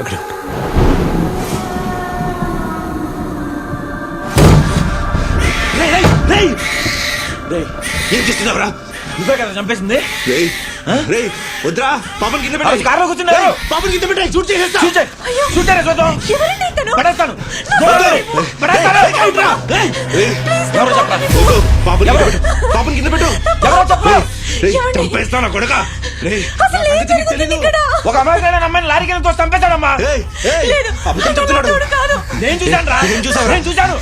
అక్కడ. ఏం చేస్తున్నావురా? నువ్వే కదా చంపేసింది? రేయ్ వద్దురా పాపని కింద రోజు కారులో కూర్చున్నా. పాపని కింద పెట్టాయి షూట్ చేసేస్తా. చూచే చూచారా చూద్దాం ఎవరండి ఇతను? పడేస్తాను. పడేస్తాను. ఎవరో? చెప్పరా. పాపని కింద? పెట్టు. పాపని కింద పెట్టు. ఎవరో చెప్పరా? చంపేస్తాను కొడక? ఒక అమ్మాయి అమ్మాయిని లారీకి వెళ్ళి అబద్ధం చెప్తున్నాడు. నేను చూశాను రా ఏం చూసావురా? నేను చూశాను.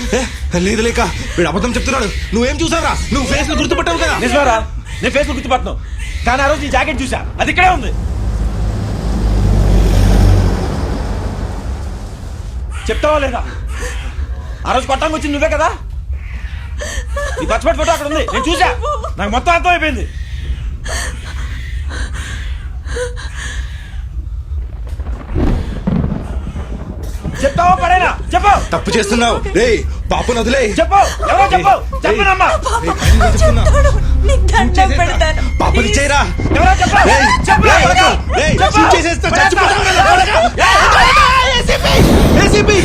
లేదు లేక వీడు అబద్ధం చెప్తున్నాడు. నువ్వేం చూసావురా? నువ్వు ఫేస్ను గుర్తుపట్టావు కదా. నిజమేరా. నేను ఫేస్బుక్ గుర్తుపడుతున్నావు కానీ ఆ రోజు నీ జాకెట్ చూసా అది ఇక్కడే ఉంది. చెప్తావా లేదా? ఆ రోజు కొట్టంగా వచ్చింది నువ్వే కదా? ఈ పచ్చపట్టి ఫోటో అక్కడ ఉంది. నేను చూసా నాకు మొత్తం అర్థం అయిపోయింది చెప్పు తప్పు చేస్తున్నావు రేయ్ పాపను వదిలే చెప్పు ఎవరో చెప్పు చెప్పనమ్మా. పాపని చేయరా ఎవరో చెప్పు రేయ్, చెప్పు చేసేస్తా. ఏసీపీ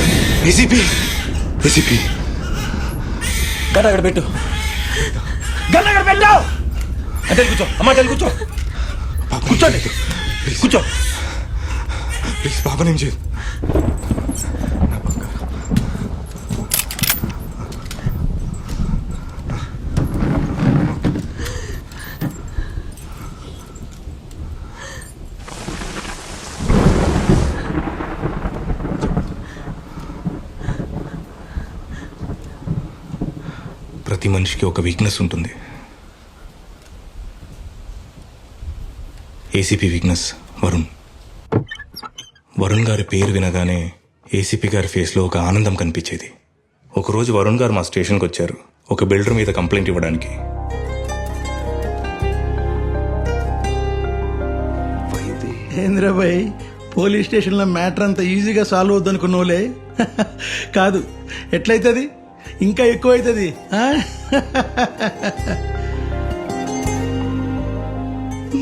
ఏసీపీ ఏసీపీ అక్కడ పెట్టు గడ్డ అక్కడ పెట్టావు అంటే కూర్చో అమ్మ తెలు కూర్చో కూర్చోండి కూర్చో ప్లీజ్ పాప నేను చేయదు ప్రతి మనిషికి ఒక వీక్నెస్ ఉంటుంది. ఏసీపీ వీక్నెస్ వరుణ్ వరుణ్ గారి పేరు వినగానే ఏసీపీ గారి ఫేస్లో ఒక ఆనందం కనిపించేది. ఒకరోజు వరుణ్ గారు మా స్టేషన్కి వచ్చారు. ఒక బిల్డర్ మీద కంప్లైంట్ ఇవ్వడానికి. ఏంద్రబాయ్ పోలీస్ స్టేషన్లో మ్యాటర్ అంత ఈజీగా సాల్వ్ అవుద్దనుకున్నోలే కాదు ఎట్లయితుంది? ఇంకా ఎక్కువ అవుతుంది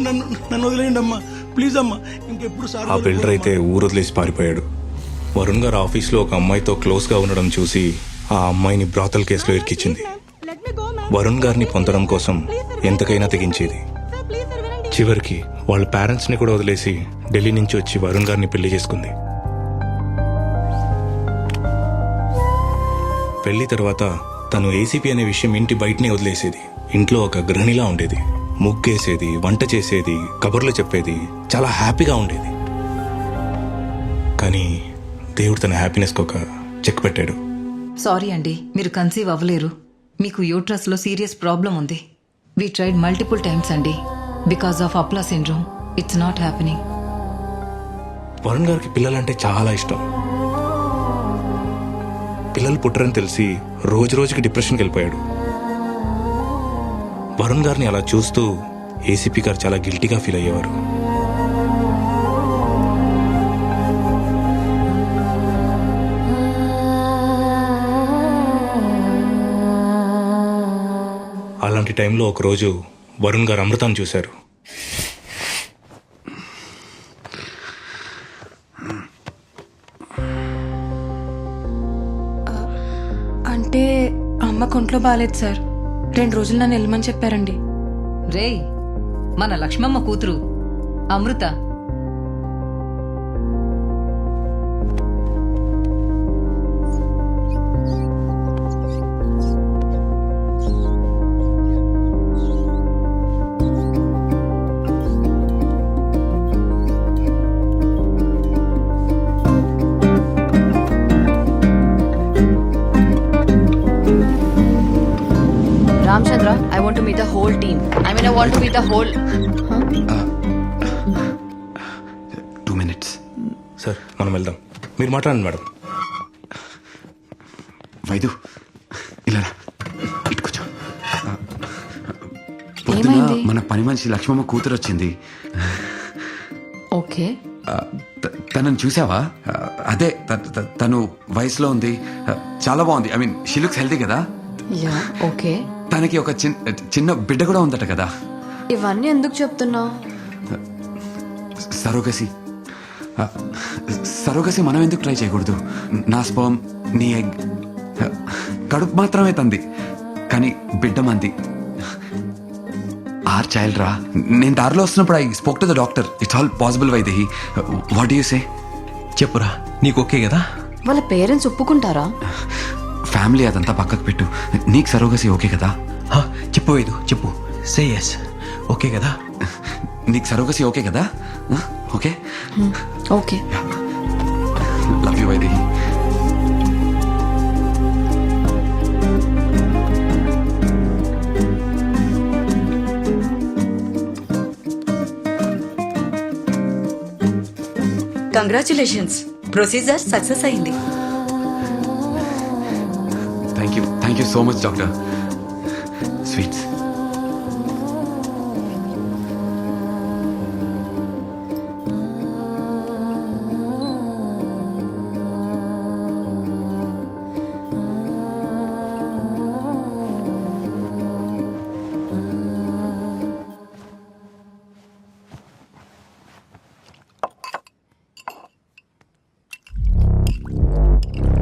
నన్ను నన్ను వదిలేయండి అమ్మా. ప్లీజ్ అమ్మా ఇంకెప్పుడు సార్ ఆ బిల్డర్ అయితే ఊరు వదిలేసి పారిపోయాడు. వరుణ్ గారు ఆఫీస్లో ఒక అమ్మాయితో క్లోజ్గా ఉండడం చూసి ఆ అమ్మాయిని బ్రాతల్ కేసులో ఇరికిచ్చింది. వరుణ్ గారిని పొందడం కోసం ఎంతకైనా తెగించేది. చివరికి వాళ్ళ పేరెంట్స్ని కూడా వదిలేసి ఢిల్లీ నుంచి వచ్చి వరుణ్ గారిని పెళ్ళి చేసుకుంది. పెళ్ళి తర్వాత తను ఏసీపీ అనే విషయం ఇంటి బయటనే వదిలేసేది. ఇంట్లో ఒక గృహిణిలా ఉండేది. ముగ్గేసేది వంట చేసేది కబుర్లు చెప్పేది చాలా హ్యాపీగా ఉండేది. కానీ దేవుడు తన హ్యాపీనెస్కి ఒక చెక్ పెట్టాడు. సారీ అండి మీరు కన్సీవ్ అవ్వలేరు. మీకు యూట్రస్లో సీరియస్ ప్రాబ్లం ఉంది. వీ ట్రైడ్ మల్టిపుల్ టైమ్స్ అండి. Because of అప్లా syndrome it's not happening Varun గారికి పిల్లలంటే చాలా ఇష్టం. పిల్లలు పుట్టరని తెలిసి రోజు రోజుకి డిప్రెషన్కి వెళ్ళిపోయాడు. వరుణ్ గారిని అలా చూస్తూ ఏసీపీ గారు చాలా గిల్టీగా ఫీల్ అయ్యేవారు. అలాంటి టైంలో ఒకరోజు వరుణ్ గారు అమృతాన్ని చూశారు. అమ్మ కొంట్లో బాగాలేదు సార్. రెండు రోజులు నన్ను వెళ్ళమని చెప్పారండి. రేయ్ మన లక్ష్మమ్మ కూతురు Amrutha. Meet the whole team. I mean, I want to meet the whole. Two minutes sir మనం వెళ్దాం మీరు మాట్లాడండి మేడం వైదు ఇలా రా. ఇటు కూర్చో ఆ, పొద్దున ఏమైంది? మన పని మనిషి లక్ష్మమ్మ కూతురు వచ్చింది. ఆ, త- తనని చూసావా ఆ, అదే త- త- తను వయసులో ఉంది ఆ, చాలా బాగుంది I mean she looks healthy కదా Yeah, okay. తనకి ఒక చిన్న చిన్న బిడ్డ కూడా ఉందట కదా. ఇవన్నీ ఎందుకు చెప్తున్నావు? సరోగసి. సరోగసి మనం ఎందుకు ట్రై చేయకూడదు? నా స్పర్మ్ నీ ఎగ్ కడుపు మాత్రమే తంది. కానీ బిడ్డ మంది. ఆర్ చైల్డ్ రా. నేను దారిలో వస్తున్నప్పుడు I spoke to the doctor. It's all possible Vaidehi what you say? చెప్పురా నీకు ఓకే కదా? వాళ్ళ పేరెంట్స్ ఒప్పుకుంటారా? ఫ్యామిలీ అదంతా పక్కకు పెట్టు. నీకు సరోగసి ఓకే కదా? హా, చెప్పు వేదు చెప్పు. సే ఎస్ ఓకే కదా? నీకు సరోగసి ఓకే కదా? Okay? Okay. Love you Vaidehi congratulations procedure success అయింది. Thank you thank you so much doctor sweets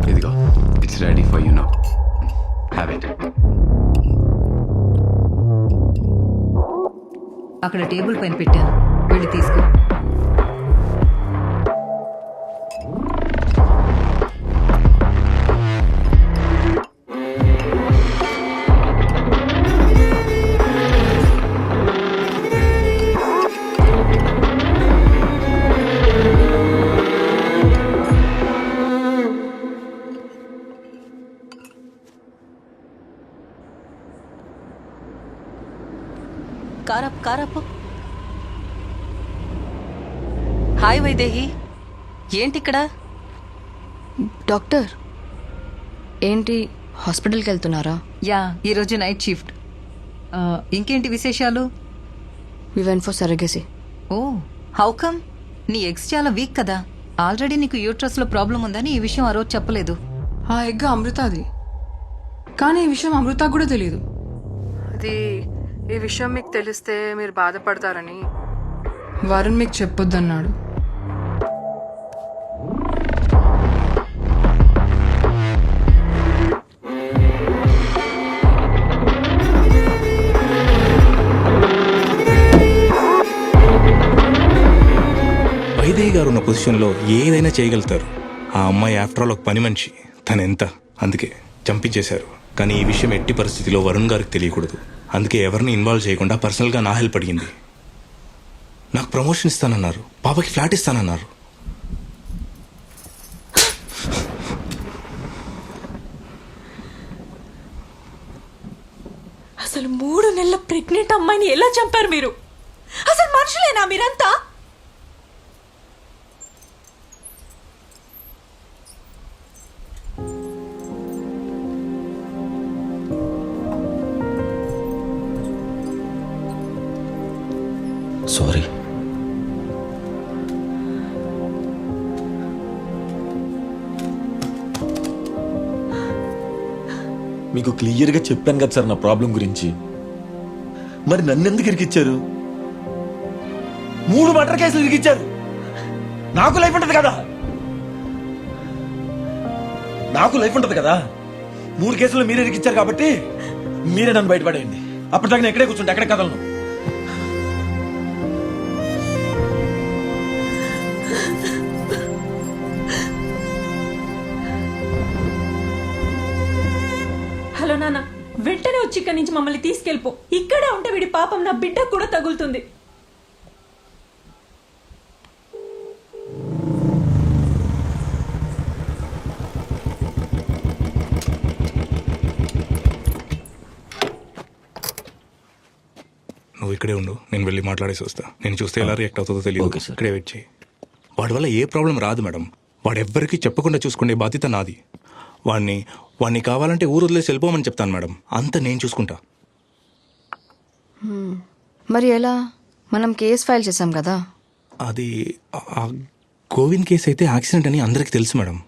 ఇదిగో it's ready for you no have it. అక్కడ టేబుల్ పైన పెట్టాను వెళ్ళి తీసుకో కారప్. హాయ్ వైదేహి. ఏంటి ఇక్కడ డాక్టర్. ఏంటి హాస్పిటల్కి వెళ్తున్నారా యా ఈరోజు నైట్ షిఫ్ట్. ఇంకేంటి విశేషాలు? We went for surrogacy oh how come? నీ ఎగ్స్ చాలా వీక్ కదా. ఆల్రెడీ నీకు యూట్రస్లో ప్రాబ్లం ఉందని ఈ విషయం ఆ రోజు చెప్పలేదు. ఆ ఎగ్ అమృతది. కానీ ఈ విషయం అమృత కూడా తెలియదు అది ఈ విషయం మీకు తెలిస్తే మీరు బాధపడతారని. వరుణ్ మీకు చెప్పొద్దన్నాడు. వైదేహి గారు ఉన్న పొజిషన్లో ఏదైనా చేయగలుగుతారు. ఆ అమ్మాయి ఆఫ్టర్ ఆల్ ఒక పని మనిషి. తను ఎంత అందుకే చంపించేశారు. కానీ ఈ విషయం ఎట్టి పరిస్థితిలో వరుణ్ గారికి తెలియకూడదు. అందుకే ఎవరిని ఇన్వాల్వ్ చేయకుండా పర్సనల్గా నా హెల్ప్ అడిగింది. నాకు ప్రమోషన్ ఇస్తానన్నారు. పాపకి ఫ్లాట్ ఇస్తానన్నారు. అసలు మూడు నెలల ప్రెగ్నెంట్ అమ్మాయిని ఎలా చంపారు మీరు? అసలు మనుషులేనా మీరంతా? మీకు క్లియర్గా చెప్పాను కదా సార్ నా ప్రాబ్లం గురించి. మరి నన్ను ఎందుకు ఇరికిచ్చారు? మూడు మటర్ కేసులు ఇరికిచ్చారు. నాకు లైఫ్ ఉంటుంది కదా. నాకు లైఫ్ ఉంటుంది కదా. మూడు కేసులు మీరే ఇరికిచ్చారు కాబట్టి మీరే నన్ను బయటపడేయండి. అప్పటిదాకా నేను ఎక్కడే కూర్చుంటే ఎక్కడే కదలను. హలో నాన్న. వెంటనే వచ్చి ఇక్కడి నుంచి మమ్మల్ని తీసుకెళ్ళిపో. ఇక్కడే ఉంటే వీడి పాపం నా బిడ్డకు కూడా తగులుతుంది. నువ్వు ఇక్కడే ఉండు. నేను వెళ్ళి మాట్లాడేసి వస్తా. నేను చూస్తే ఎలా రియాక్ట్ అవుతుందో తెలియదు. Okay sir. ఇక్కడే వెయిట్ చేయి. వాడి వల్ల ఏ ప్రాబ్లం రాదు మేడం వాడు ఎవ్వరికీ చెప్పకుండా చూసుకునే బాధ్యత నాది. వాడిని వాడిని కావాలంటే ఊరు వదిలేసి వెళ్ళిపోమని చెప్తాను మేడం. అంత నేను చూసుకుంటా. మరి ఎలా? మనం కేస్ ఫైల్ చేసాం కదా? అది ఆ- గోవింద్ కేసు అయితే యాక్సిడెంట్ అని అందరికీ తెలుసు మేడం.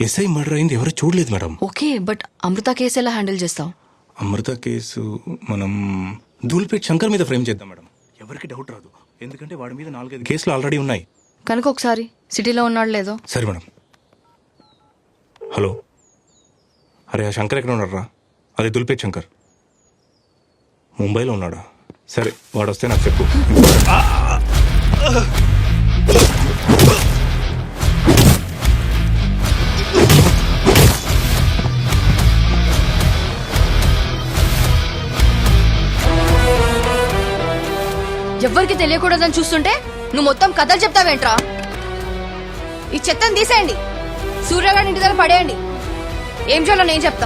ఎస్ఐ మర్డర్ అయింది ఎవరు చూడలేదు madam. Okay but Amrutha case ఎలా హ్యాండిల్ చేస్తావు? అమృత కేసు మనం ధూల్పేట్ శంకర్ మీద ఫ్రేమ్ చేద్దాం మేడం. ఎవరికి డౌట్ రాదు. ఎందుకంటే వాడి మీద నాలుగైదు కేసులు ఆల్రెడీ ఉన్నాయి. కనుక ఒకసారి సిటీలో ఉన్నాడు లేదో? సరే మేడం. హలో? అరే ఆ శంకర్ ఎక్కడ ఉన్నారా అది దుల్పేట్ శంకర్. ముంబైలో ఉన్నాడా? సరే వాడు వస్తే నాకు చెప్పు. ఎవ్వరికి తెలియకూడదని చూస్తుంటే నువ్వు మొత్తం కథలు చెప్తావేంట్రా? ఈ చెత్తను తీసేయండి. సూర్యగాడి ఇంటి దగ్గర పడేయండి. ఏం చేయాలో నేను చెప్తా.